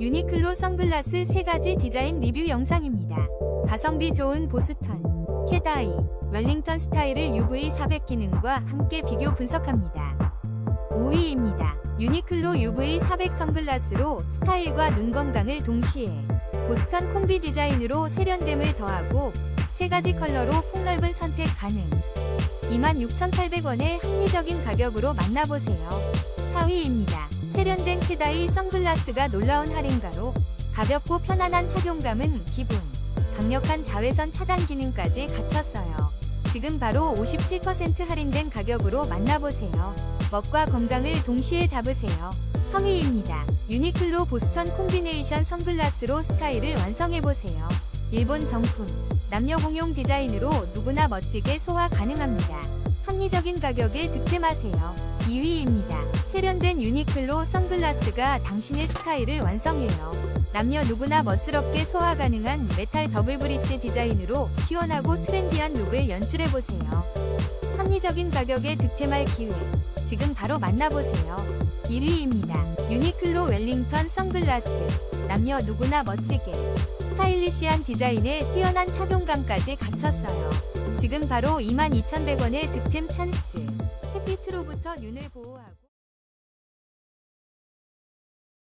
유니클로 선글라스 3가지 디자인 리뷰 영상입니다. 가성비 좋은 보스턴, 캐다이, 웰링턴 스타일을 UV400 기능과 함께 비교 분석합니다. 5위입니다. 유니클로 UV400 선글라스로 스타일과 눈 건강을 동시에 보스턴 콤비 디자인으로 세련됨을 더하고 3가지 컬러로 폭넓은 선택 가능. 26,800원의 합리적인 가격으로 만나보세요. 4위입니다. 캐다이 선글라스가 놀라운 할인가로 가볍고 편안한 착용감은 기본. 강력한 자외선 차단 기능까지 갖췄어요. 지금 바로 57% 할인된 가격으로 만나보세요. 멋과 건강을 동시에 잡으세요. 3위입니다. 유니클로 보스턴 콤비네이션 선글라스로 스타일을 완성해보세요. 일본 정품, 남녀 공용 디자인으로 누구나 멋지게 소화 가능합니다. 합리적인 가격에 득템하세요. 2위입니다. 세련된 유니클로 선글라스가 당신의 스타일을 완성해요. 남녀 누구나 멋스럽게 소화 가능한 메탈 더블 브릿지 디자인으로 시원하고 트렌디한 룩을 연출해보세요. 합리적인 가격에 득템할 기회. 지금 바로 만나보세요. 1위입니다. 유니클로 웰링턴 선글라스. 남녀 누구나 멋지게. 스타일리시한 디자인에 뛰어난 착용감까지 갖췄어요. 지금 바로 22,100원의 득템 찬스. 햇빛으로부터 눈을 보호하고